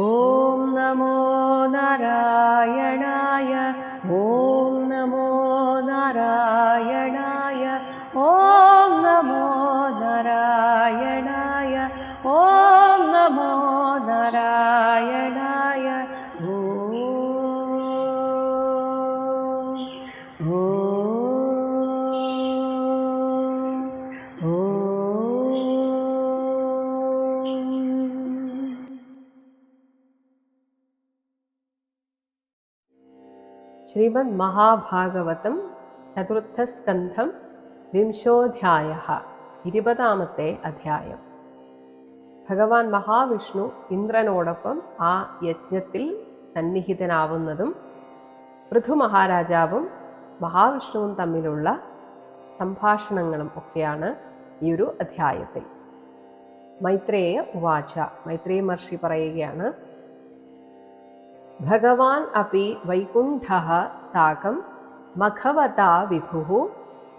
ॐ नमो नारायणाय ശ്രീമദ്മഹാഭാഗവതം ചതുർത്ഥസ്കന്ധം വിംശോധ്യായ ഇരുപതാമത്തെ അധ്യായം. ഭഗവാൻ മഹാവിഷ്ണു ഇന്ദ്രനോടൊപ്പം ആ യജ്ഞത്തിൽ സന്നിഹിതനാവുന്നതും പൃഥു മഹാരാജാവും മഹാവിഷ്ണുവും തമ്മിലുള്ള സംഭാഷണങ്ങളും ഒക്കെയാണ് ഈ ഒരു അധ്യായത്തിൽ. മൈത്രേയ ഉവാച മൈത്രേയ മഹർഷി പറയുകയാണ് അപ്പി വൈകുണ്ഠ സാകം മഖവതാ വിഭു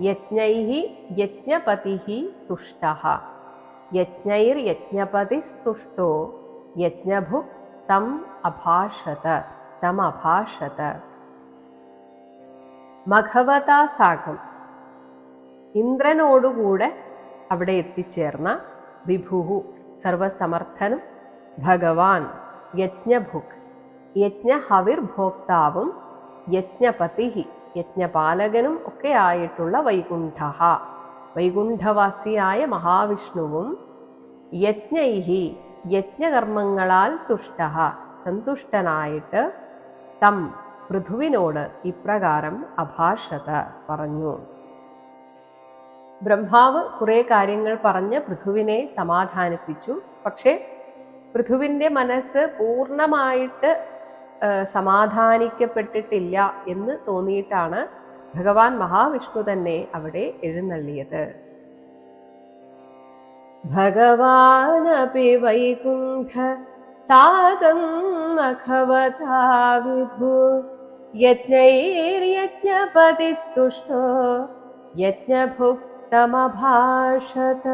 യജ്ഞൈः യജ്ഞപതിः തുഷ്ടः യജ്ഞൈർയജ്ഞപതിസ്തുഷ്ടോ യജ്ഞഭുക് തം അഭാഷത തം അഭാഷത. മഖവതാ സാകം. ഇന്ദ്രനോടുകൂടെ അവിടെ എത്തിച്ചേർന്ന വിഭുഹു സർവസമർത്ഥനും ഭഗവാൻ യജ്ഞഭുക് യജ്ഞഹവിർഭോക്താവും യജ്ഞപതി യജ്ഞപാലകനും ഒക്കെ ആയിട്ടുള്ള വൈകുണ്ഠ. വൈകുണ്ഠവാസിയായ മഹാവിഷ്ണുവും യജ്ഞൈഹി യജ്ഞകർമ്മങ്ങളാൽ തുഷ്ട സന്തുഷ്ടനായിട്ട് തം പൃഥുവിനോട് ഇപ്രകാരം അഭാഷത പറഞ്ഞു. ബ്രഹ്മാവ് കുറേ കാര്യങ്ങൾ പറഞ്ഞ് പൃഥുവിനെ സമാധാനിപ്പിച്ചു. പക്ഷേ പൃഥുവിന്റെ മനസ്സ് പൂർണമായിട്ട് സമാധാനിക്കപ്പെട്ടിട്ടില്ല എന്ന് തോന്നിയിട്ടാണ് ഭഗവാൻ മഹാവിഷ്ണു തന്നെ അവിടെ എഴുന്നള്ളിയത്. ഭഗവാനപി വൈകുണ്ഠ സാഗം വിഭു യജ്ഞൈർയജ്ഞപതിസ്തുഷ്ടോ യജ്ഞഭുക്തമഭാഷത.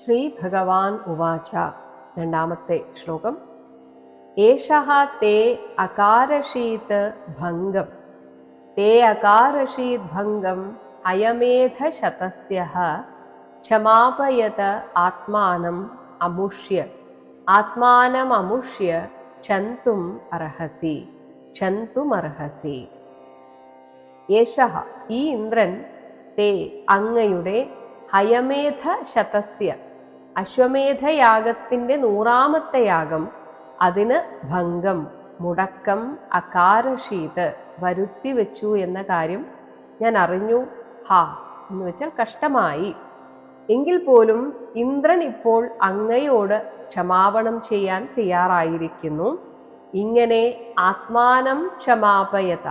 ശ്രീ ഭഗവാൻ ഉവാച രണ്ടാമത്തെ ശ്ലോകം ഏഷഃ തേ അകാരശീത് ഭംഗം. തേ അകാരശീത് ഭംഗം അയമേധശതസ്യ ക്ഷമാപയത ആത്മാനം അമുഷ്യ. ആത്മാനമമുഷ്യ ക്ഷന്തും അർഹസി ക്ഷന്തുമർഹസി യേശഃ ഈ ഇന്ദ്രൻ തേ അങ്ങയുടെ ഹയമേധ ശതസ്യ അശ്വമേധയാഗത്തിന്റെ നൂറാമത്തെ യാഗം അതിന് ഭംഗം മുടക്കം അകാരഷീത് വരുത്തി വെച്ചു എന്ന കാര്യം ഞാൻ അറിഞ്ഞു. ഹാ എന്ന് വെച്ചാൽ കഷ്ടമായി. എങ്കിൽ പോലും ഇന്ദ്രൻ ഇപ്പോൾ അങ്ങയോട് ക്ഷമാപണം ചെയ്യാൻ തയ്യാറായിരിക്കുന്നു. ഇങ്ങനെ ആത്മാനം ക്ഷമാപയത.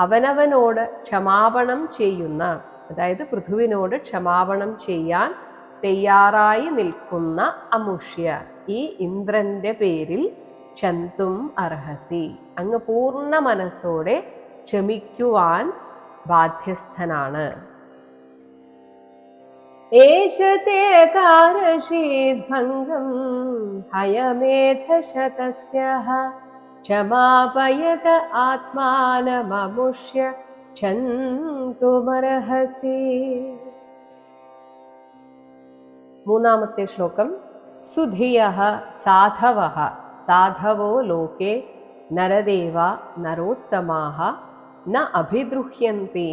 അവനവനോട് ക്ഷമാപണം ചെയ്യുന്ന അതായത് പൃഥുവിനോട് ക്ഷമാപണം ചെയ്യാൻ തയ്യാറായി നിൽക്കുന്ന അമുഷ്യ. ഈ ഇന്ദ്രന്റെ പേരിൽ ക്ഷന്തും അർഹസി. അങ്ങ് പൂർണ മനസ്സോടെ ക്ഷമിക്കുവാൻ ബാധ്യസ്ഥനാണ്. ക്ഷമാപയത ആത്മാനമമുഷ്യ മൂന്നാമത്തെ ശ്ലോകം. സുധിയ സാധവ സാധവോ ലോകെ നരദേവ നരോത്തമാഹ ന അഭിദ്രുഹ്യന്തി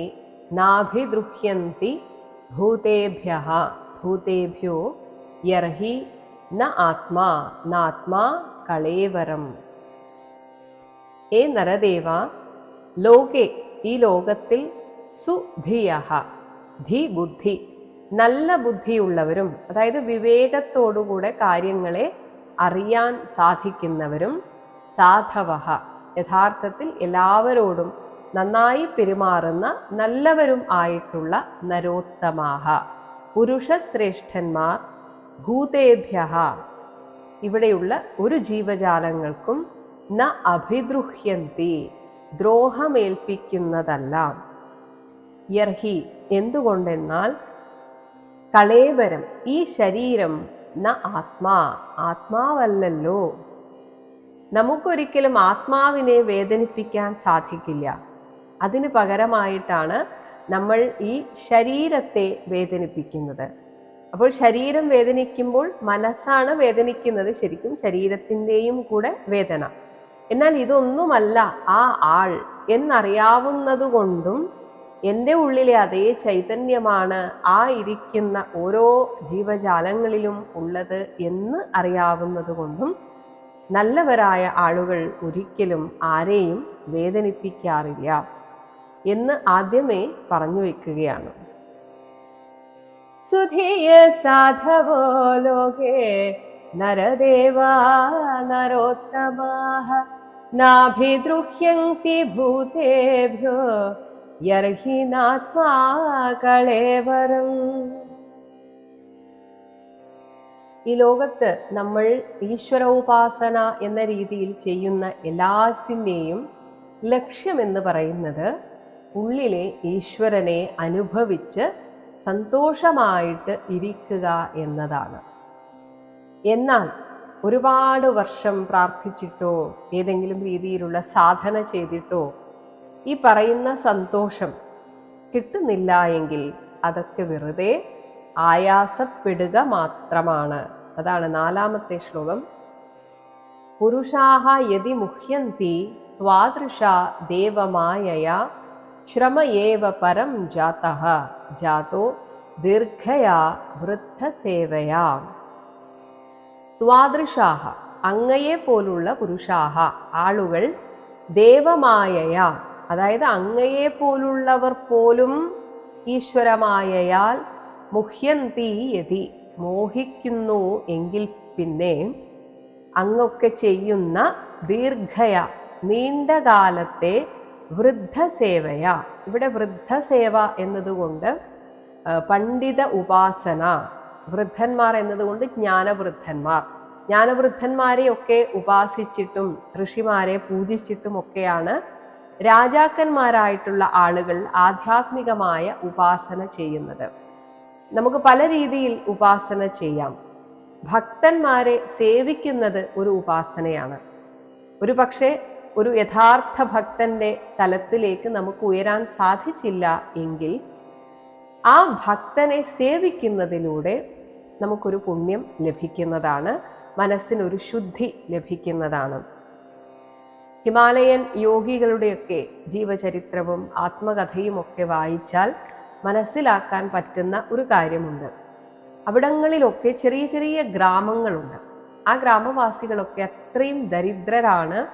നാഭിദ്രുഹ്യന്തി ഭൂതേഭ്യ ഭൂതേഭ്യോ യർഹി ന ആത്മാ നാത്മാ കളേവരം ഏ നരദേവ ലോകെ ഈ ലോകത്തിൽ സുധിയ ധി ബുദ്ധി നല്ല ബുദ്ധിയുള്ളവരും അതായത് വിവേകത്തോടുകൂടെ കാര്യങ്ങളെ അറിയാൻ സാധിക്കുന്നവരും സാധവഹ. യഥാർത്ഥത്തിൽ എല്ലാവരോടും നന്നായി പെരുമാറുന്ന നല്ലവരും ആയിട്ടുള്ള നരോത്തമാഹ. പുരുഷശ്രേഷ്ഠന്മാർ ഭൂതേഭ്യ ഇവിടെയുള്ള ഒരു ജീവജാലങ്ങൾക്കും ന അഭിദ്രുഹ്യന്തി ദ്രോഹമേൽപ്പിക്കുന്നതല്ല. യർഹി എന്തുകൊണ്ടെന്നാൽ കളേവരം ഈ ശരീരം ന ആത്മാ ആത്മാവല്ലല്ലോ. നമുക്കൊരിക്കലും ആത്മാവിനെ വേദനിപ്പിക്കാൻ സാധിക്കില്ല. അതിന് പകരമായിട്ടാണ് നമ്മൾ ഈ ശരീരത്തെ വേദനിപ്പിക്കുന്നത്. അപ്പോൾ ശരീരം വേദനിക്കുമ്പോൾ മനസ്സാണ് വേദനിക്കുന്നത് ശരിക്കും ശരീരത്തിന്റെയും കൂടെ വേദന. എന്നാൽ ഇതൊന്നുമല്ല ആ ആൾ. എന്നറിയാവുന്നതുകൊണ്ടും എന്റെ ഉള്ളിലെ അതേ ചൈതന്യമാണ് ആ ഇരിക്കുന്ന ഓരോ ജീവജാലങ്ങളിലും ഉള്ളത് എന്ന് അറിയാവുന്നത് കൊണ്ടും നല്ലവരായ ആളുകൾ ഒരിക്കലും ആരെയും വേദനിപ്പിക്കാറില്ല എന്ന് ആദ്യമേ പറഞ്ഞു വെക്കുകയാണ്. സുധീയ സാധവോ ലോകേ നരദേവാ നരോത്തമാഹ നാഭിദ്രുഹ്യന്തി ഭൂതേഭ്യോ യർഹിനാത്മാ കളേവരം ഈ ലോകത്ത് നമ്മൾ ഈശ്വരോപാസന എന്ന രീതിയിൽ ചെയ്യുന്ന എല്ലാറ്റിന്റെയും ലക്ഷ്യമെന്ന് പറയുന്നത് ഉള്ളിലെ ഈശ്വരനെ അനുഭവിച്ച് സന്തോഷമായിട്ട് ഇരിക്കുക എന്നതാണ്. എന്നാൽ ഒരുപാട് വർഷം പ്രാർത്ഥിച്ചിട്ടോ ഏതെങ്കിലും രീതിയിലുള്ള സാധന ചെയ്തിട്ടോ ഈ പറയുന്ന സന്തോഷം കിട്ടുന്നില്ല എങ്കിൽ അതൊക്കെ വെറുതെ ആയാസപ്പെടുക മാത്രമാണ്. അതാണ് നാലാമത്തെ ശ്ലോകം. പുരുഷാഹ യതി മുഹ്യന്തി ത്വാദൃശ ദേവമായയ ശ്രമയേവ പരം ജാത ജാതോ ദീർഘയാ വൃദ്ധസേവയാ. ത്വാദൃശാഹ അങ്ങയെ പോലുള്ള പുരുഷാഹ ആളുകൾ ദേവമായയ അതായത് അങ്ങയെ പോലുള്ളവർ പോലും ഈശ്വരമായയാൽ മുഹ്യന്തി യതി മോഹിക്കുന്നു എങ്കിൽ പിന്നെ അങ്ങൊക്കെ ചെയ്യുന്ന ദീർഘയ നീണ്ട കാലത്തെ വൃദ്ധസേവയ. ഇവിടെ വൃദ്ധസേവ എന്നതുകൊണ്ട് പണ്ഡിത ഉപാസന വൃദ്ധന്മാർ എന്നതുകൊണ്ട് ജ്ഞാനവൃദ്ധന്മാർ. ജ്ഞാനവൃദ്ധന്മാരെയൊക്കെ ഉപാസിച്ചിട്ടും ഋഷിമാരെ പൂജിച്ചിട്ടും ഒക്കെയാണ് രാജാക്കന്മാരായിട്ടുള്ള ആളുകൾ ആധ്യാത്മികമായ ഉപാസന ചെയ്യുന്നത്. നമുക്ക് പല രീതിയിൽ ഉപാസന ചെയ്യാം. ഭക്തന്മാരെ സേവിക്കുന്നത് ഒരു ഉപാസനയാണ്. ഒരു പക്ഷേ ഒരു യഥാർത്ഥ ഭക്തന്റെ തലത്തിലേക്ക് നമുക്ക് ഉയരാൻ സാധിച്ചില്ല എങ്കിൽ ആ ഭക്തനെ സേവിക്കുന്നതിലൂടെ നമുക്കൊരു പുണ്യം ലഭിക്കുന്നതാണ് മനസ്സിനൊരു ശുദ്ധി ലഭിക്കുന്നതാണ്. ഹിമാലയൻ യോഗികളുടെയൊക്കെ ജീവചരിത്രവും ആത്മകഥയും ഒക്കെ വായിച്ചാൽ മനസ്സിലാക്കാൻ പറ്റുന്ന ഒരു കാര്യമുണ്ട്. അവിടങ്ങളിലൊക്കെ ചെറിയ ചെറിയ ഗ്രാമങ്ങളുണ്ട്. ആ ഗ്രാമവാസികളൊക്കെ അത്രയും ദരിദ്രരാണ്.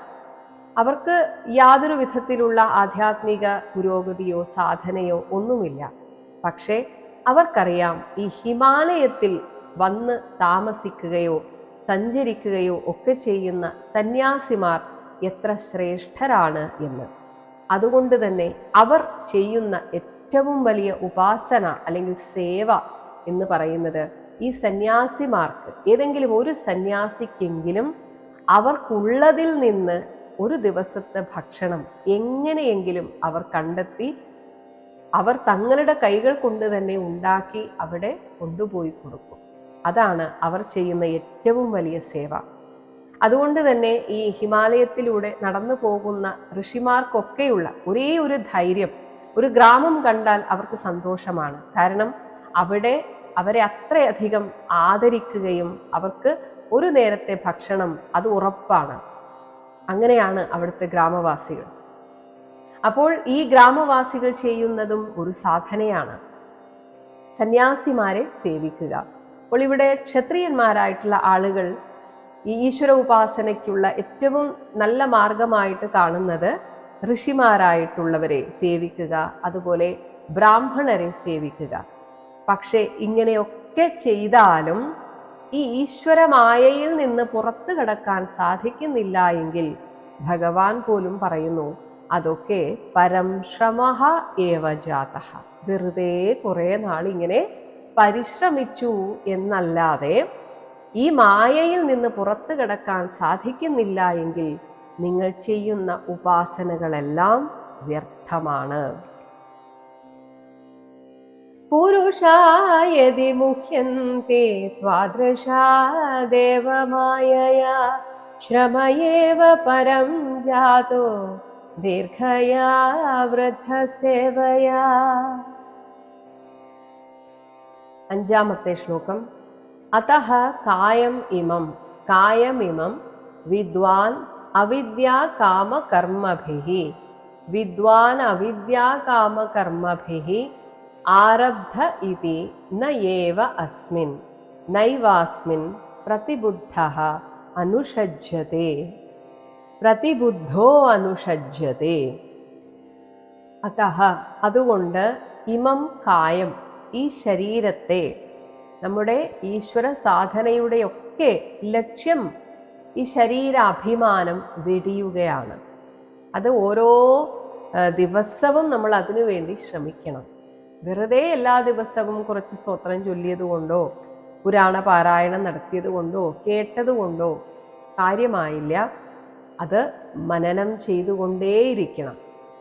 അവർക്ക് യാതൊരു വിധത്തിലുള്ള ആധ്യാത്മിക പുരോഗതിയോ സാധനയോ ഒന്നുമില്ല. പക്ഷേ അവർക്കറിയാം ഈ ഹിമാലയത്തിൽ വന്ന് താമസിക്കുകയോ സഞ്ചരിക്കുകയോ ഒക്കെ ചെയ്യുന്ന സന്യാസിമാർ എത്ര ശ്രേഷ്ഠരാണ് എന്ന്. അതുകൊണ്ട് തന്നെ അവർ ചെയ്യുന്ന ഏറ്റവും വലിയ ഉപാസന അല്ലെങ്കിൽ സേവ എന്ന് പറയുന്നത് ഈ സന്യാസിമാർക്ക് ഏതെങ്കിലും ഒരു സന്യാസിക്കെങ്കിലും അവർക്കുള്ളതിൽ നിന്ന് ഒരു ദിവസത്തെ ഭക്ഷണം എങ്ങനെയെങ്കിലും അവർ കണ്ടെത്തി അവർ തങ്ങളുടെ കൈകൾ കൊണ്ട് തന്നെ ഉണ്ടാക്കി അവിടെ കൊണ്ടുപോയി കൊടുക്കും. അതാണ് അവർ ചെയ്യുന്ന ഏറ്റവും വലിയ സേവ. അതുകൊണ്ട് തന്നെ ഈ ഹിമാലയത്തിലൂടെ നടന്നു പോകുന്ന ഋഷിമാർക്കൊക്കെയുള്ള ഒരേ ഒരു ധൈര്യം ഒരു ഗ്രാമം കണ്ടാൽ അവർക്ക് സന്തോഷമാണ്. കാരണം അവിടെ അവരെ അത്രയധികം ആദരിക്കുകയും അവർക്ക് ഒരു നേരത്തെ ഭക്ഷണം അത് ഉറപ്പാണ്. അങ്ങനെയാണ് അവിടുത്തെ ഗ്രാമവാസികൾ. അപ്പോൾ ഈ ഗ്രാമവാസികൾ ചെയ്യുന്നതും ഒരു സാധനയാണ്. സന്യാസിമാരെ സേവിക്കുക. അപ്പോൾ ഇവിടെ ക്ഷത്രിയന്മാരായിട്ടുള്ള ആളുകൾ ഈ ഈശ്വര ഉപാസനയ്ക്കുള്ള ഏറ്റവും നല്ല മാർഗമായിട്ട് കാണുന്നത് ഋഷിമാരായിട്ടുള്ളവരെ സേവിക്കുക അതുപോലെ ബ്രാഹ്മണരെ സേവിക്കുക. പക്ഷേ ഇങ്ങനെയൊക്കെ ചെയ്താലും ഈ ഈശ്വരമായയിൽ നിന്ന് പുറത്തു കടക്കാൻ സാധിക്കുന്നില്ല എങ്കിൽ ഭഗവാൻ പോലും പറയുന്നു അതൊക്കെ പരം ശ്രമഹ ഏവജാത വെറുതെ കുറേ നാൾ ഇങ്ങനെ പരിശ്രമിച്ചു എന്നല്ലാതെ ഈ മായയിൽ നിന്ന് പുറത്തു കിടക്കാൻ സാധിക്കുന്നില്ല എങ്കിൽ നിങ്ങൾ ചെയ്യുന്ന ഉപാസനകളെല്ലാം വ്യർത്ഥമാണ്. പുരുഷായതി മുഖ്യന്തി ദ്വാദൃശാ ശ്രമയേവ പരം ജാതോ ദീർഘയാ വൃദ്ധസേവയാ. അഞ്ചാമത്തെ ശ്ലോകം. അതഃ കായം ഇമം കായമിമം വിദ്വാൻ അവിദ്യാകാമകർമ്മഭിः വിദ്വാൻ അവിദ്യാകാമകർമ്മഭിः ആരബ്ധ ഇതി നയേവ അസ്മിൻ നൈവാസ്മിൻ പ്രതിബുദ്ധ അനുഷജ്യത്തെ പ്രതിബുദ്ധോ അനുഷജ്യത്തെ അതഃ അതുകൊണ്ട് ഇമം കായം ഈ ശരീരത്തെ നമ്മുടെ ഈശ്വര സാധനയുടെയൊക്കെ ലക്ഷ്യം ഈ ശരീരാഭിമാനം വെടിയുകയാണ്. അത് ഓരോ ദിവസവും നമ്മൾ അതിനു വേണ്ടി ശ്രമിക്കണം. വെറുതെ എല്ലാ ദിവസവും കുറച്ച് സ്തോത്രം ചൊല്ലിയത് കൊണ്ടോ പുരാണ പാരായണം നടത്തിയത് കൊണ്ടോ കേട്ടത് കൊണ്ടോ കാര്യമായില്ല. അത് മനനം ചെയ്തുകൊണ്ടേയിരിക്കണം.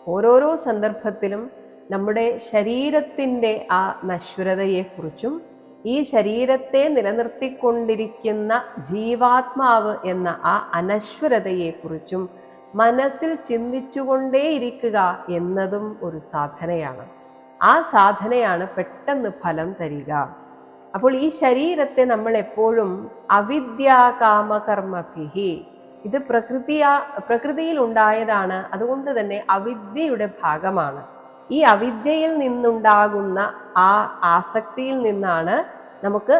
ഓരോരോ സന്ദർഭത്തിലും നമ്മുടെ ശരീരത്തിന്റെ ആ നശ്വരതയെക്കുറിച്ചും ഈ ശരീരത്തെ നിലനിർത്തിക്കൊണ്ടിരിക്കുന്ന ജീവാത്മാവ് എന്ന ആ അനശ്വരതയെക്കുറിച്ചും മനസ്സിൽ ചിന്തിച്ചുകൊണ്ടേയിരിക്കുക എന്നതും ഒരു സാധനയാണ്. ആ സാധനയാണ് പെട്ടെന്ന് ഫലം തരിക. അപ്പോൾ ഈ ശരീരത്തെ നമ്മൾ എപ്പോഴും അവിദ്യാകാമകർമ്മഭിഹി ഇത് പ്രകൃതിയാ പ്രകൃതിയിൽ ഉണ്ടായതാണ് അതുകൊണ്ട് തന്നെ അവിദ്യയുടെ ഭാഗമാണ്. ഈ അവിദ്യയിൽ നിന്നുണ്ടാകുന്ന ആ ആസക്തിയിൽ നിന്നാണ് നമുക്ക്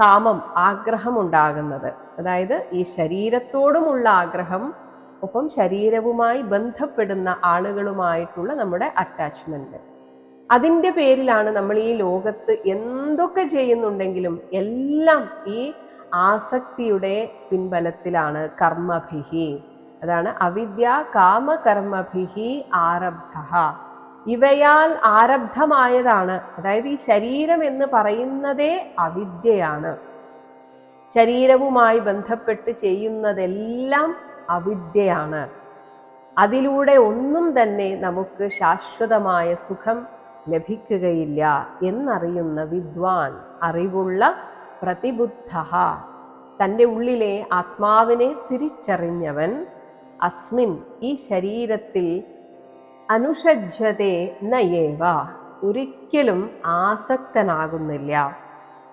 കാമം ആഗ്രഹം ഉണ്ടാകുന്നത്. അതായത് ഈ ശരീരത്തോടുമുള്ള ആഗ്രഹം ഒപ്പം ശരീരവുമായി ബന്ധപ്പെടുന്ന ആളുകളുമായിട്ടുള്ള നമ്മുടെ അറ്റാച്ച്മെന്റ് അതിന്റെ പേരിലാണ് നമ്മൾ ഈ ലോകത്ത് എന്തൊക്കെ ചെയ്യുന്നുണ്ടെങ്കിലും എല്ലാം ഈ ആസക്തിയുടെ പിൻബലത്തിലാണ്. കർമ്മഭിഹി. അതാണ് അവിദ്യ കാമകർമ്മഭിഹി ആരബ്ധ. ഇവയാൽ ആരബ്ധമായതാണ്. അതായത് ഈ ശരീരം എന്ന് പറയുന്നതേ അവിദ്യയാണ്. ശരീരവുമായി ബന്ധപ്പെട്ട് ചെയ്യുന്നതെല്ലാം അവിദ്യയാണ്. അതിലൂടെ ഒന്നും തന്നെ നമുക്ക് ശാശ്വതമായ സുഖം ലഭിക്കുകയില്ല എന്നറിയുന്ന വിദ്വാൻ അറിവുള്ള പ്രതിബുദ്ധ തന്റെ ഉള്ളിലെ ആത്മാവിനെ തിരിച്ചറിഞ്ഞവൻ അസ്മിൻ. ഈ ശരീരത്തിൽ അനുഷജ്യതേ നയേവ. ഒരിക്കലും ആസക്തനാകുന്നില്ല.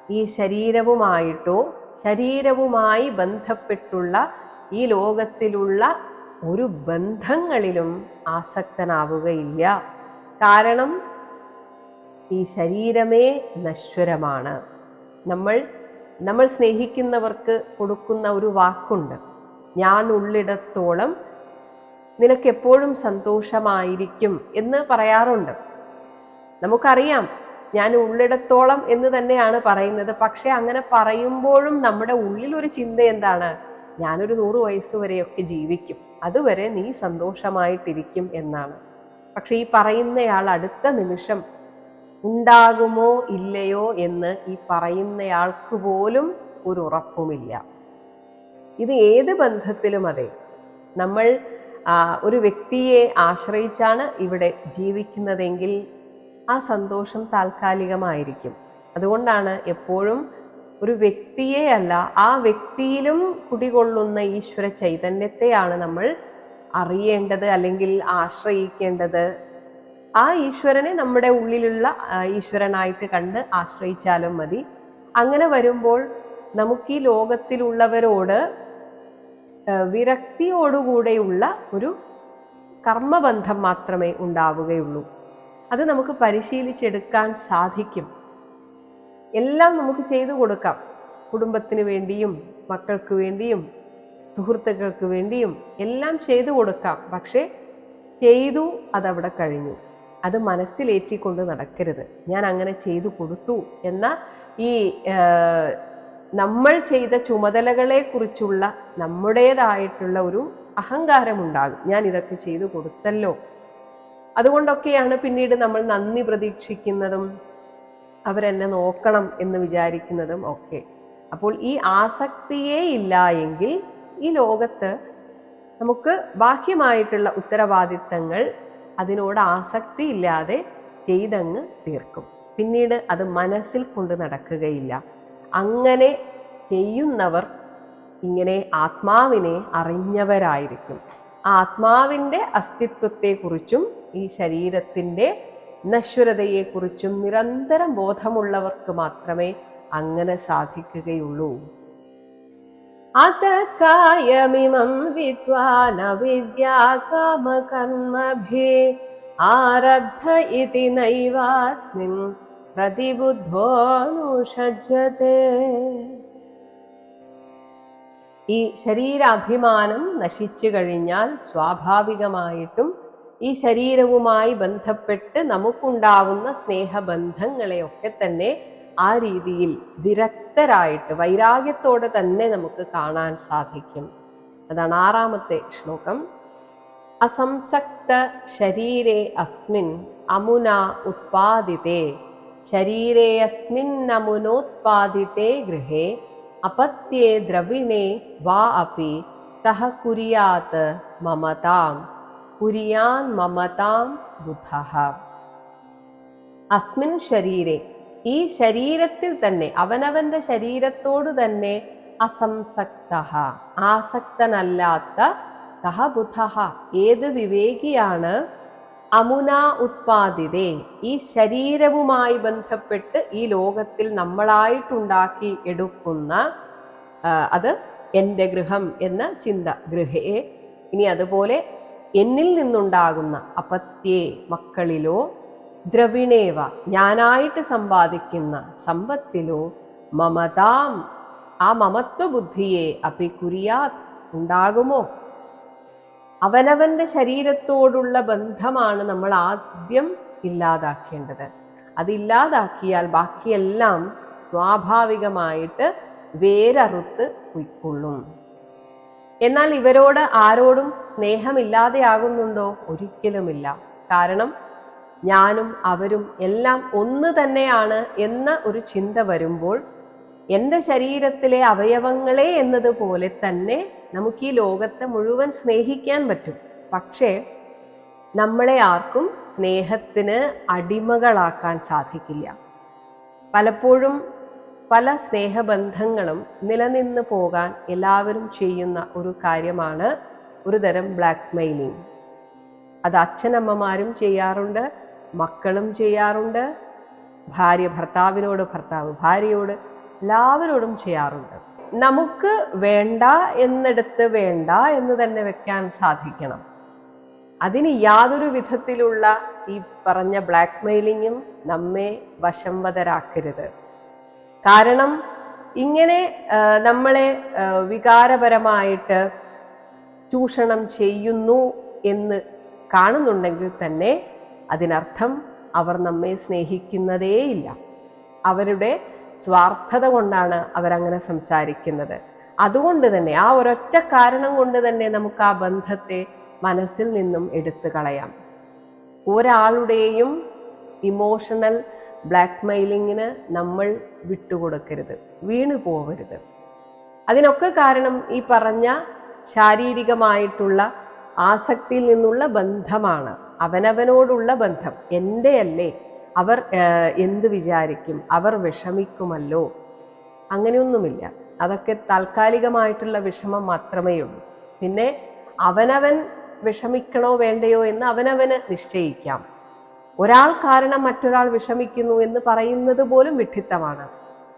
ഈ ശരീരവുമായിട്ടോ ശരീരവുമായി ബന്ധപ്പെട്ടുള്ള ഈ ലോകത്തിലുള്ള ഒരു ബന്ധങ്ങളിലും ആസക്തനാവുകയില്ല. കാരണം ഈ ശരീരമേ നശ്വരമാണ്. നമ്മൾ നമ്മൾ സ്നേഹിക്കുന്നവർക്ക് കൊടുക്കുന്ന ഒരു വാക്കുണ്ട്. ഞാൻ ഉള്ളിടത്തോളം നിനക്കെപ്പോഴും സന്തോഷമായിരിക്കും എന്ന് പറയാറുണ്ട്. നമുക്കറിയാം ഞാൻ ഉള്ളിടത്തോളം എന്ന് തന്നെയാണ് പറയുന്നത്. പക്ഷെ അങ്ങനെ പറയുമ്പോഴും നമ്മുടെ ഉള്ളിൽ ഒരു ചിന്ത എന്താണ്? ഞാനൊരു നൂറ് വയസ്സ് വരെയൊക്കെ ജീവിക്കും. അതുവരെ നീ സന്തോഷമായിട്ടിരിക്കും എന്നാണ്. പക്ഷെ ഈ പറയുന്നയാൾ അടുത്ത നിമിഷം ഉണ്ടാകുമോ ഇല്ലയോ എന്ന് ഈ പറയുന്നയാൾക്ക് പോലും ഒരു ഉറപ്പുമില്ല. ഇത് ഏത് ബന്ധത്തിലും അതെ. നമ്മൾ ഒരു വ്യക്തിയെ ആശ്രയിച്ചാണ് ഇവിടെ ജീവിക്കുന്നതെങ്കിൽ ആ സന്തോഷം താൽക്കാലികമായിരിക്കും. അതുകൊണ്ടാണ് എപ്പോഴും ഒരു വ്യക്തിയെ അല്ല ആ വ്യക്തിയിലും കുടികൊള്ളുന്ന ഈശ്വര ചൈതന്യത്തെയാണ് നമ്മൾ അറിയേണ്ടത് അല്ലെങ്കിൽ ആശ്രയിക്കേണ്ടത്. ആ ഈശ്വരനെ നമ്മുടെ ഉള്ളിലുള്ള ഈശ്വരനായിട്ട് കണ്ട് ആശ്രയിച്ചാലും മതി. അങ്ങനെ വരുമ്പോൾ നമുക്ക് ഈ ലോകത്തിലുള്ളവരോട് വിരക്തിയോടുകൂടെയുള്ള ഒരു കർമ്മബന്ധം മാത്രമേ ഉണ്ടാവുകയുള്ളൂ. അത് നമുക്ക് പരിശീലിച്ചെടുക്കാൻ സാധിക്കും. എല്ലാം നമുക്ക് ചെയ്തു കൊടുക്കാം. കുടുംബത്തിന് വേണ്ടിയും മക്കൾക്ക് വേണ്ടിയും സുഹൃത്തുക്കൾക്ക് വേണ്ടിയും എല്ലാം ചെയ്തു കൊടുക്കാം. പക്ഷേ ചെയ്തു അതവിടെ കഴിഞ്ഞു. അത് മനസ്സിലേറ്റിക്കൊണ്ട് നടക്കരുത്. ഞാൻ അങ്ങനെ ചെയ്തു കൊടുത്തു എന്ന ഈ നമ്മൾ ചെയ്ത ചുമതലകളെ കുറിച്ചുള്ള നമ്മുടേതായിട്ടുള്ള ഒരു അഹങ്കാരമുണ്ടാകും. ഞാൻ ഇതൊക്കെ ചെയ്തു കൊടുത്തല്ലോ. അതുകൊണ്ടൊക്കെയാണ് പിന്നീട് നമ്മൾ നന്ദി പ്രതീക്ഷിക്കുന്നതും അവരെന്നെ നോക്കണം എന്ന് വിചാരിക്കുന്നതും ഒക്കെ. അപ്പോൾ ഈ ആസക്തിയേ ഇല്ല എങ്കിൽ ഈ ലോകത്ത് നമുക്ക് ബാഹ്യമായിട്ടുള്ള ഉത്തരവാദിത്തങ്ങൾ അതിനോട് ആസക്തി ഇല്ലാതെ ചെയ്തങ്ങ് തീർക്കും. പിന്നീട് അത് മനസ്സിൽ കൊണ്ട് നടക്കുകയില്ല. അങ്ങനെ ചെയ്യുന്നവർ ഇങ്ങനെ ആത്മാവിനെ അറിഞ്ഞവരായിരിക്കും. ആത്മാവിന്റെ അസ്തിത്വത്തെക്കുറിച്ചും ഈ ശരീരത്തിന്റെ നശ്വരതയെക്കുറിച്ചും നിരന്തരം ബോധമുള്ളവർക്ക് മാത്രമേ അങ്ങനെ സാധിക്കുകയുള്ളൂ. അതക്കായമിമം കായമിമം വിദ്വാന ആരബ്ധ ഇതി നൈവാസ്മിൻ പ്രതിബുദ്ധോനുഷജ്യത്തെ. ഈ ശരീരാഭിമാനം നശിച്ചു കഴിഞ്ഞാൽ സ്വാഭാവികമായിട്ടും ഈ ശരീരവുമായി ബന്ധപ്പെട്ട് നമുക്കുണ്ടാവുന്ന സ്നേഹബന്ധങ്ങളെയൊക്കെ തന്നെ ആ രീതിയിൽ വിരക്തരായിട്ട് വൈരാഗ്യത്തോടെ തന്നെ നമുക്ക് കാണാൻ സാധിക്കും. അതാണ് ആറാമത്തെ ശ്ലോകം. അസംസക്ത ശരീരേ അസ്മിൻ അമുന ഉത്പാദിതേ. അമുനോത്പാദിതേ ഗൃഹേ അപത്യേ ദ്രവിണേ വാ അപി കഹ കുര്യാത് മമതാം കുര്യാൻ മമതാം ബുധഃ. അസ്മിൻ ശരീരെ ഈ ശരീരത്തിൽ തന്നെ അവനവന്റെ ശരീരത്തോടു തന്നെ അസംസക്ത ആസക്തനല്ലാത്ത കഹ ബുധഃ. ഏത് വിവേകിയാണ് അമുന ഉത്പാദിതേ ഈ ശരീരവുമായി ബന്ധപ്പെട്ട് ഈ ലോകത്തിൽ നമ്മളായിട്ടുണ്ടാക്കി എടുക്കുന്ന അത് എന്റെ ഗൃഹം എന്ന ചിന്ത. ഗൃഹേ ഇനി അതുപോലെ എന്നിൽ നിന്നുണ്ടാകുന്ന അപത്യേ മക്കളിലോ ദ്രവിണേവ ഞാനായിട്ട് സമ്പാദിക്കുന്ന സമ്പത്തിലോ മമതാം ആ മമത്വ ബുദ്ധിയെ കുര്യാത് ഉണ്ടാകുമോ? അവനവന്റെ ശരീരത്തോടുള്ള ബന്ധമാണ് നമ്മൾ ആദ്യം ഇല്ലാതാക്കേണ്ടത്. അതില്ലാതാക്കിയാൽ ബാക്കിയെല്ലാം സ്വാഭാവികമായിട്ട് വേരറുത്ത് ഉൾക്കൊള്ളും എന്നാൽ ഇവരോട് ആരോടും സ്നേഹമില്ലാതെയാകുന്നുണ്ടോ? ഒരിക്കലുമില്ല. കാരണം ഞാനും അവരും എല്ലാം ഒന്ന് തന്നെയാണ് എന്ന ഒരു ചിന്ത വരുമ്പോൾ എന്റെ ശരീരത്തിലെ അവയവങ്ങളെ എന്നതുപോലെ തന്നെ നമുക്ക് ഈ ലോകത്തെ മുഴുവൻ സ്നേഹിക്കാൻ പറ്റും. പക്ഷേ നമ്മളെ ആർക്കും സ്നേഹത്തിന് അടിമകളാക്കാൻ സാധിക്കില്ല. പലപ്പോഴും പല സ്നേഹബന്ധങ്ങളും നിലനിന്ന് പോകാൻ എല്ലാവരും ചെയ്യുന്ന ഒരു കാര്യമാണ് ഒരു തരം ബ്ലാക്ക് മെയിലിംഗ് അത് അച്ഛനമ്മമാരും ചെയ്യാറുണ്ട് മക്കളും ചെയ്യാറുണ്ട്. ഭാര്യ ഭർത്താവിനോട് ഭർത്താവ് ഭാര്യയോട് എല്ലാവരോടും ചെയ്യാറുണ്ട്. നമുക്ക് വേണ്ട എന്നിടത്ത് വേണ്ട എന്ന് തന്നെ വെക്കാൻ സാധിക്കണം. അതിന് യാതൊരു വിധത്തിലുള്ള ഈ പറഞ്ഞ ബ്ലാക്ക് മെയിലിങ്ങും നമ്മെ വശംവതരാക്കരുത്. കാരണം ഇങ്ങനെ നമ്മളെ വികാരപരമായിട്ട് ചൂഷണം ചെയ്യുന്നു എന്ന് കാണുന്നുണ്ടെങ്കിൽ തന്നെ അതിനർത്ഥം അവർ നമ്മെ സ്നേഹിക്കുന്നതേയില്ല. അവരുടെ സ്വാർത്ഥത കൊണ്ടാണ് അവരങ്ങനെ സംസാരിക്കുന്നത്. അതുകൊണ്ട് തന്നെ ആ ഒരൊറ്റ കാരണം കൊണ്ട് തന്നെ നമുക്ക് ആ ബന്ധത്തെ മനസ്സിൽ നിന്നും എടുത്തു കളയാം. ഒരാളുടെയും ഇമോഷണൽ ബ്ലാക്ക് മെയിലിങ്ങിന് നമ്മൾ വിട്ടുകൊടുക്കരുത്. വീണു പോവരുത്. അതിനൊക്കെ കാരണം ഈ പറഞ്ഞ ശാരീരികമായിട്ടുള്ള ആസക്തിയിൽ നിന്നുള്ള ബന്ധമാണ്. അവനവനോടുള്ള ബന്ധം. എന്റെ അല്ലേ അവർ എന്ത് വിചാരിക്കും? അവർ വിഷമിക്കുമല്ലോ? അങ്ങനെയൊന്നുമില്ല. അതൊക്കെ താൽക്കാലികമായിട്ടുള്ള വിഷമം മാത്രമേ ഉള്ളൂ. പിന്നെ അവനവൻ വിഷമിക്കണോ വേണ്ടയോ എന്ന് അവനവന് നിശ്ചയിക്കാം. ഒരാൾ കാരണം മറ്റൊരാൾ വിഷമിക്കുന്നു എന്ന് പറയുന്നത് പോലും വിഡ്ഢിത്തമാണ്.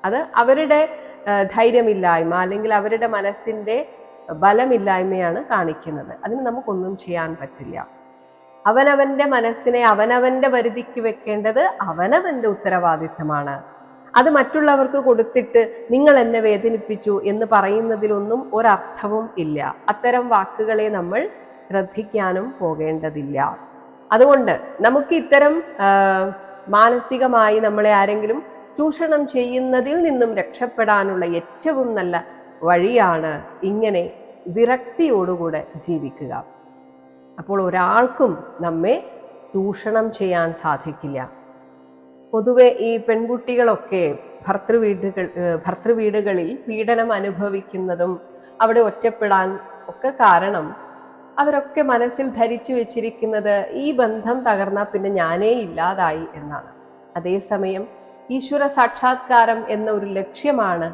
അത് അവരുടെ ധൈര്യമില്ലായ്മ അല്ലെങ്കിൽ അവരുടെ മനസ്സിന്റെ ബലമില്ലായ്മയാണ് കാണിക്കുന്നത്. അതിന് നമുക്കൊന്നും ചെയ്യാൻ പറ്റില്ല. അവനവന്റെ മനസ്സിനെ അവനവന്റെ പരിധിക്ക് വെക്കേണ്ടത് അവനവന്റെ ഉത്തരവാദിത്തമാണ്. അത് മറ്റുള്ളവർക്ക് കൊടുത്തിട്ട് നിങ്ങൾ എന്നെ വേദനിപ്പിച്ചു എന്ന് പറയുന്നതിലൊന്നും ഒരർത്ഥവും ഇല്ല. അത്തരം വാക്കുകളെ നമ്മൾ ശ്രദ്ധിക്കാനും പോകേണ്ടതില്ല. അതുകൊണ്ട് നമുക്ക് ഇത്തരം മാനസികമായി നമ്മളെ ആരെങ്കിലും ചൂഷണം ചെയ്യുന്നതിൽ നിന്നും രക്ഷപ്പെടാനുള്ള ഏറ്റവും നല്ല വഴിയാണ് ഇങ്ങനെ വിരക്തിയോടുകൂടെ ജീവിക്കുക. അപ്പോൾ ഒരാൾക്കും നമ്മെ ചൂഷണം ചെയ്യാൻ സാധിക്കില്ല. പൊതുവെ ഈ പെൺകുട്ടികളൊക്കെ ഭർത്തൃവീടുകൾ ഭർത്തൃവീടുകളിൽ പീഡനം അനുഭവിക്കുന്നതും അവിടെ ഒറ്റപ്പെടാൻ ഒക്കെ കാരണം അവരൊക്കെ മനസ്സിൽ ധരിച്ചു വെച്ചിരിക്കുന്നത് ഈ ബന്ധം തകർന്നാൽ പിന്നെ ഞാനേ ഇല്ലാതായി എന്നാണ്. അതേസമയം ഈശ്വര സാക്ഷാത്കാരം എന്ന ഒരു ലക്ഷ്യമാണ്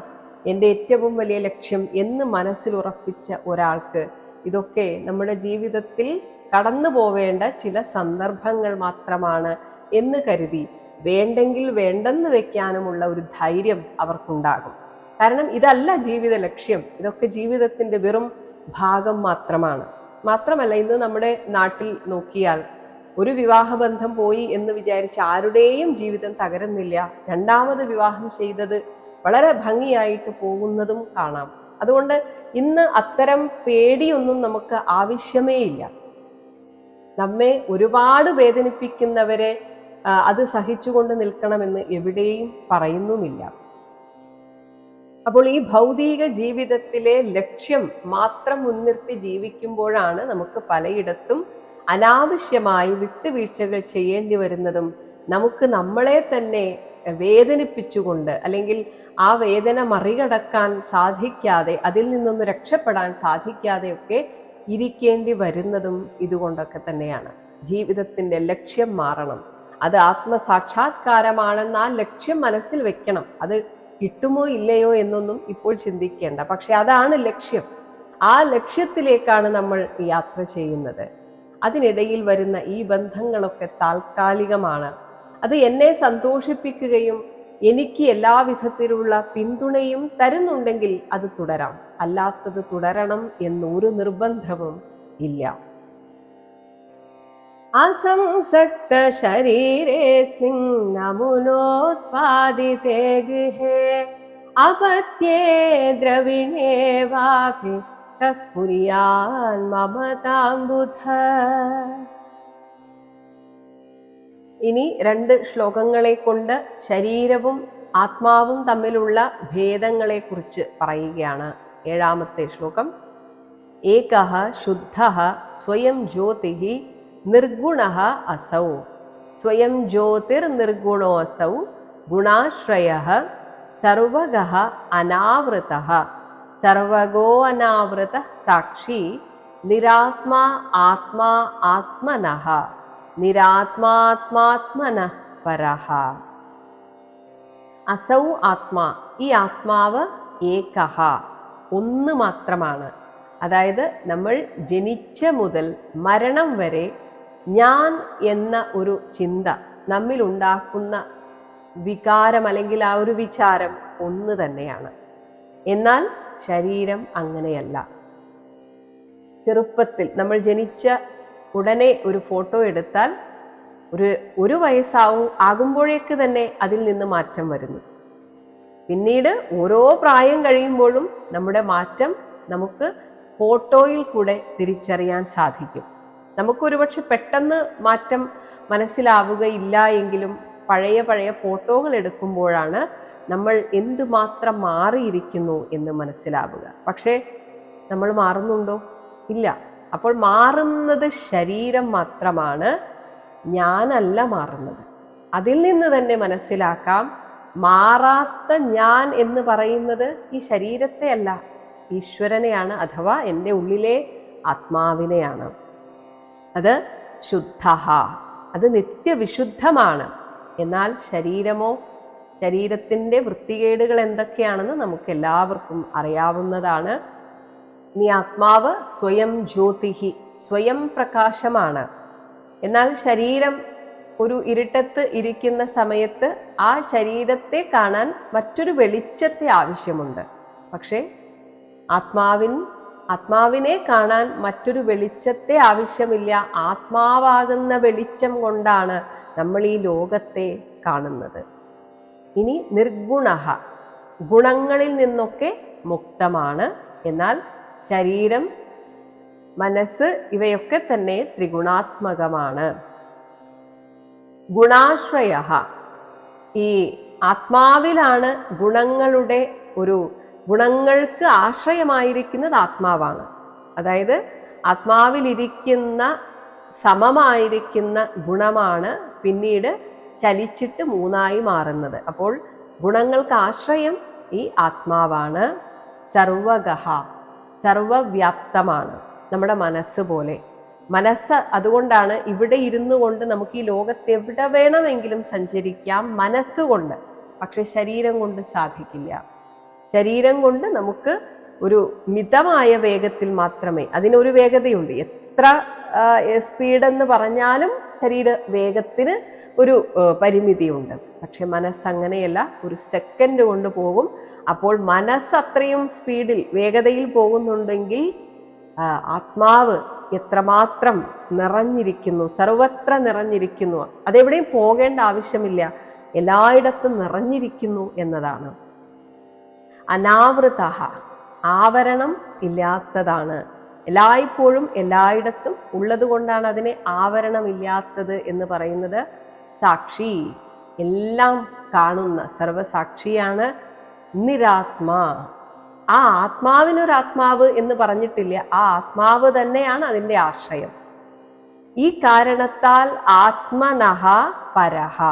എന്റെ ഏറ്റവും വലിയ ലക്ഷ്യം എന്ന് മനസ്സിൽ ഉറപ്പിച്ച ഒരാൾക്ക്. ഇതൊക്കെ നമ്മുടെ ജീവിതത്തിൽ കടന്നു പോവേണ്ട ചില സന്ദർഭങ്ങൾ മാത്രമാണ് എന്ന് കരുതി വേണ്ടെങ്കിൽ വേണ്ടെന്ന് വെക്കാനുമുള്ള ഒരു ധൈര്യം അവർക്കുണ്ടാകും. കാരണം ഇതല്ല ജീവിത ലക്ഷ്യം. ഇതൊക്കെ ജീവിതത്തിന്റെ വെറും ഭാഗം മാത്രമാണ്. മാത്രമല്ല ഇന്ന് നമ്മുടെ നാട്ടിൽ നോക്കിയാൽ ഒരു വിവാഹബന്ധം പോയി എന്ന് വിചാരിച്ച് ആരുടെയും ജീവിതം തകരുന്നില്ല. രണ്ടാമത് വിവാഹം ചെയ്തത് വളരെ ഭംഗിയായിട്ട് പോകുന്നതും കാണാം. അതുകൊണ്ട് ഇന്ന് അത്തരം പേടിയൊന്നും നമുക്ക് ആവശ്യമേ ഇല്ല നമ്മെ ഒരുപാട് വേദനിപ്പിക്കുന്നവരെ അത് സഹിച്ചുകൊണ്ട് നിൽക്കണമെന്ന് എവിടെയും പറയുന്നുമില്ല. അപ്പോൾ ഈ ഭൗതിക ജീവിതത്തിലെ ലക്ഷ്യം മാത്രം മുൻനിർത്തി ജീവിക്കുമ്പോഴാണ് നമുക്ക് പലയിടത്തും അനാവശ്യമായി വിട്ടുവീഴ്ചകൾ ചെയ്യേണ്ടി വരുന്നതും നമുക്ക് നമ്മളെ തന്നെ വേദനിപ്പിച്ചുകൊണ്ട് അല്ലെങ്കിൽ ആ വേദന മറികടക്കാൻ സാധിക്കാതെ അതിൽ നിന്നൊന്ന് രക്ഷപ്പെടാൻ സാധിക്കാതെയൊക്കെ ഇരിക്കേണ്ടി വരുന്നതും ഇതുകൊണ്ടൊക്കെ തന്നെയാണ്. ജീവിതത്തിന്റെ ലക്ഷ്യം മാറണം. അത് ആത്മസാക്ഷാത്കാരമാണെന്ന് ആ ലക്ഷ്യം മനസ്സിൽ വെക്കണം. അത് കിട്ടുമോ ഇല്ലയോ എന്നൊന്നും ഇപ്പോൾ ചിന്തിക്കേണ്ട. പക്ഷെ അതാണ് ലക്ഷ്യം. ആ ലക്ഷ്യത്തിലേക്കാണ് നമ്മൾ യാത്ര ചെയ്യുന്നത്. അതിനിടയിൽ വരുന്ന ഈ ബന്ധങ്ങളൊക്കെ താൽക്കാലികമാണ്. അത് എന്നെ സന്തോഷിപ്പിക്കുകയും എനിക്ക് എല്ലാവിധത്തിലുള്ള പിന്തുണയും തരുന്നുണ്ടെങ്കിൽ അത് തുടരാം. അല്ലാത്തത് തുടരണം എന്നൊരു നിർബന്ധവും ഇല്ല. അസംസക്ത ശരീരേസ്മിൻ നമുനോത്പാദിതേ ഗൃഹേ അപത്യേ ദ്രവിണേ വാപി തത്പുരിയാൻ മമതാംബുധ. ഇനി രണ്ട് ശ്ലോകങ്ങളെ കൊണ്ട് ശരീരവും ആത്മാവും തമ്മിലുള്ള ഭേദങ്ങളെ കുറിച്ച് പറയുകയാണ്. ഏഴാമത്തെ ശ്ലോകം. ഏകഃ ശുദ്ധഃ സ്വയം ജ്യോതി നിർഗുണഃ അസൗ. സ്വയം ജ്യോതിർനിർഗുണോऽസൗ ഗുണാശ്രയ സർവഗഃ അനാവൃത. സർവഗോ അനാവൃത സാക്ഷി നിരാത്മാ ആത്മാ ആത്മനഃ. നിരാത്മാത്മാത്മന പരഃ. അസൗ ആത്മാ. ഈ ആത്മാവ് ഏകഹ ഒന്ന് മാത്രമാണ്. അതായത് നമ്മൾ ജനിച്ച മുതൽ മരണം വരെ ഞാൻ എന്ന ഒരു ചിന്ത നമ്മിൽ ഉണ്ടാക്കുന്ന വികാരം അല്ലെങ്കിൽ ആ ഒരു വിചാരം ഒന്ന് തന്നെയാണ്. എന്നാൽ ശരീരം അങ്ങനെയല്ല. ചെറുപ്പത്തിൽ നമ്മൾ ജനിച്ച ഉടനെ ഒരു ഫോട്ടോ എടുത്താൽ ഒരു ഒരു വയസ്സാവും ആകുമ്പോഴേക്ക് തന്നെ അതിൽ നിന്ന് മാറ്റം വരുന്നു. പിന്നീട് ഓരോ പ്രായം കഴിയുമ്പോഴും നമ്മുടെ മാറ്റം നമുക്ക് ഫോട്ടോയിൽ കൂടെ തിരിച്ചറിയാൻ സാധിക്കും. നമുക്കൊരുപക്ഷെ പെട്ടെന്ന് മാറ്റം മനസ്സിലാവുകയില്ല എങ്കിലും പഴയ പഴയ ഫോട്ടോകൾ എടുക്കുമ്പോഴാണ് നമ്മൾ എന്തുമാത്രം മാറിയിരിക്കുന്നു എന്ന് മനസ്സിലാവുക. പക്ഷേ നമ്മൾ മാറുന്നുണ്ടോ? ഇല്ല. അപ്പോൾ മാറുന്നത് ശരീരം മാത്രമാണ് ഞാനല്ല മാറുന്നത്. അതിൽ നിന്ന് തന്നെ മനസ്സിലാക്കാം മാറാത്ത ഞാൻ എന്ന് പറയുന്നത് ഈ ശരീരത്തെ അല്ല. ഈശ്വരനെയാണ് അഥവാ എന്റെ ഉള്ളിലെ ആത്മാവിനെയാണ്. അത് ശുദ്ധ അത് നിത്യവിശുദ്ധമാണ്. എന്നാൽ ശരീരമോ ശരീരത്തിന്റെ വൃത്തികേടുകൾ എന്തൊക്കെയാണെന്ന് നമുക്ക് എല്ലാവർക്കും അറിയാവുന്നതാണ്. ഇനി ആത്മാവ് സ്വയം ജ്യോതിഹി സ്വയം പ്രകാശമാണ്. എന്നാൽ ശരീരം ഒരു ഇരുട്ടത്ത് ഇരിക്കുന്ന സമയത്ത് ആ ശരീരത്തെ കാണാൻ മറ്റൊരു വെളിച്ചത്തെ ആവശ്യമുണ്ട്. പക്ഷേ ആത്മാവിൻ ആത്മാവിനെ കാണാൻ മറ്റൊരു വെളിച്ചത്തെ ആവശ്യമില്ല. ആത്മാവാകുന്ന വെളിച്ചം കൊണ്ടാണ് നമ്മൾ ഈ ലോകത്തെ കാണുന്നത്. ഇനി നിർഗുണ ഗുണങ്ങളിൽ നിന്നൊക്കെ മുക്തമാണ്. എന്നാൽ ശരീരം മനസ്സ് ഇവയൊക്കെ തന്നെ ത്രിഗുണാത്മകമാണ്. ഗുണാശ്രയ ഈ ആത്മാവിലാണ് ഗുണങ്ങളുടെ ഒരു ഗുണങ്ങൾക്ക് ആശ്രയമായിരിക്കുന്നത് ആത്മാവാണ്. അതായത് ആത്മാവിലിരിക്കുന്ന സമമായിരിക്കുന്ന ഗുണമാണ് പിന്നീട് ചലിച്ചിട്ട് മൂന്നായി മാറുന്നത്. അപ്പോൾ ഗുണങ്ങൾക്ക് ആശ്രയം ഈ ആത്മാവാണ്. സർവഗഹ സർവവ്യാപ്തമാണ് നമ്മുടെ മനസ്സ് പോലെ. മനസ്സ് അതുകൊണ്ടാണ് ഇവിടെ ഇരുന്നു കൊണ്ട് നമുക്ക് ഈ ലോകത്ത് എവിടെ വേണമെങ്കിലും സഞ്ചരിക്കാം മനസ്സുകൊണ്ട്. പക്ഷെ ശരീരം കൊണ്ട് സാധിക്കില്ല. ശരീരം കൊണ്ട് നമുക്ക് ഒരു മിതമായ വേഗത്തിൽ മാത്രമേ അതിനൊരു വേഗതയുണ്ട്. എത്ര സ്പീഡെന്ന് പറഞ്ഞാലും ശരീര വേഗത്തിന് ഒരു പരിമിതിയുണ്ട്. പക്ഷെ മനസ്സങ്ങനെയല്ല ഒരു സെക്കൻഡ് കൊണ്ട് പോകും. അപ്പോൾ മനസ്സ് അത്രയും സ്പീഡിൽ വേഗതയിൽ പോകുന്നുണ്ടെങ്കിൽ ആത്മാവ് എത്രമാത്രം നിറഞ്ഞിരിക്കുന്നു സർവത്ര നിറഞ്ഞിരിക്കുന്നു. അതെവിടെയും പോകേണ്ട ആവശ്യമില്ല. എല്ലായിടത്തും നിറഞ്ഞിരിക്കുന്നു എന്നതാണ്. അനാവൃത ആവരണം ഇല്ലാത്തതാണ്. എല്ലായ്പ്പോഴും എല്ലായിടത്തും ഉള്ളത് കൊണ്ടാണ് അതിനെ ആവരണമില്ലാത്തത് എന്ന് പറയുന്നത്. സാക്ഷി എല്ലാം കാണുന്ന സർവസാക്ഷിയാണ് നിരാത്മാ. ആ ആത്മാവിനൊരു ആത്മാവ് എന്ന് പറഞ്ഞിട്ടില്ല. ആ ആത്മാവ് തന്നെയാണ് അതിന്റെ ആശ്രയം. ഈ കാരണത്താൽ ആത്മനഹ പരഹ.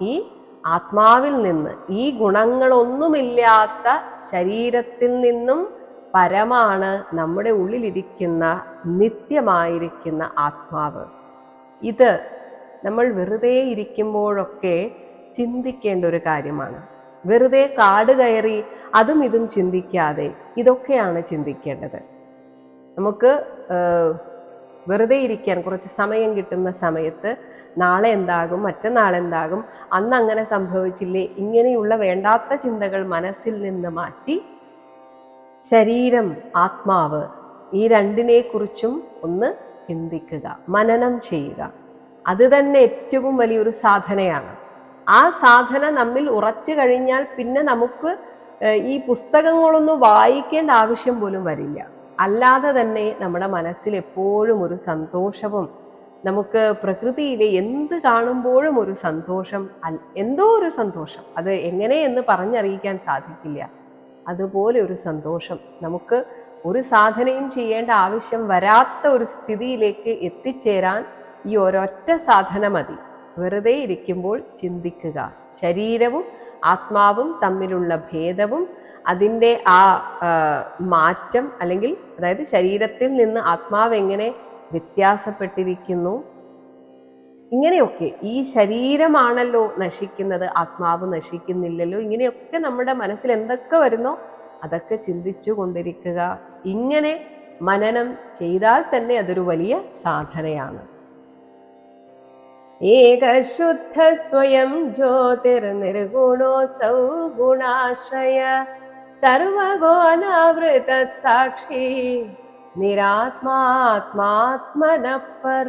ഈ ആത്മാവിൽ നിന്ന് ഈ ഗുണങ്ങളൊന്നുമില്ലാത്ത ശരീരത്തിൽ നിന്നും പരമാണ് നമ്മുടെ ഉള്ളിലിരിക്കുന്ന നിത്യമായിരിക്കുന്ന ആത്മാവ്. ഇത് നമ്മൾ വെറുതെ ഇരിക്കുമ്പോഴൊക്കെ ചിന്തിക്കേണ്ട ഒരു കാര്യമാണ്. വെറുതെ കാട് കയറി അതും ഇതും ചിന്തിക്കാതെ ഇതൊക്കെയാണ് ചിന്തിക്കേണ്ടത്. നമുക്ക് വെറുതെ ഇരിക്കാൻ കുറച്ച് സമയം കിട്ടുന്ന സമയത്ത് നാളെ എന്താകും മറ്റന്നാൾ എന്താകും അന്ന് അങ്ങനെ സംഭവിച്ചില്ലേ ഇങ്ങനെയുള്ള വേണ്ടാത്ത ചിന്തകൾ മനസ്സിൽ നിന്ന് മാറ്റി ശരീരം ആത്മാവ് ഈ രണ്ടിനെക്കുറിച്ചും ഒന്ന് ചിന്തിക്കുക മനനം ചെയ്യുക. അത് തന്നെ ഏറ്റവും വലിയൊരു സാധനയാണ്. ആ സാധന നമ്മിൽ ഉറച്ചു കഴിഞ്ഞാൽ പിന്നെ നമുക്ക് ഈ പുസ്തകങ്ങളൊന്നും വായിക്കേണ്ട ആവശ്യം പോലും വരില്ല. അല്ലാതെ തന്നെ നമ്മുടെ മനസ്സിൽ എപ്പോഴും ഒരു സന്തോഷവും നമുക്ക് പ്രകൃതിയിലെ എന്ത് കാണുമ്പോഴും ഒരു സന്തോഷം എന്തോ ഒരു സന്തോഷം. അത് എങ്ങനെ എന്ന് പറഞ്ഞറിയിക്കാൻ സാധിക്കില്ല. അതുപോലെ ഒരു സന്തോഷം. നമുക്ക് ഒരു സാധനയും ചെയ്യേണ്ട ആവശ്യം വരാത്ത ഒരു സ്ഥിതിയിലേക്ക് എത്തിച്ചേരാൻ ഈ ഒരൊറ്റ സാധന മതി. വെറുതെ ഇരിക്കുമ്പോൾ ചിന്തിക്കുക. ശരീരവും ആത്മാവും തമ്മിലുള്ള ഭേദവും അതിന്റെ ആ മാറ്റം അല്ലെങ്കിൽ അതായത് ശരീരത്തിൽ നിന്ന് ആത്മാവ് എങ്ങനെ വ്യത്യാസപ്പെട്ടിരിക്കുന്നു? ഇങ്ങനെയൊക്കെ ഈ ശരീരമാണല്ലോ നശിക്കുന്നത് ആത്മാവ് നശിക്കുന്നില്ലല്ലോ. ഇങ്ങനെയൊക്കെ നമ്മുടെ മനസ്സിൽ എന്തൊക്കെ വരുന്നോ അതൊക്കെ ചിന്തിച്ചു കൊണ്ടിരിക്കുക. ഇങ്ങനെ മനനം ചെയ്താൽ തന്നെ അതൊരു വലിയ സാധനയാണ്. एकशुद्धस्वयं ज्योतिर्निर्गुणोऽसौ गुणाश्रय सर्वगो अनावृतसाक्षी निरात्मात्मात्मनः पर।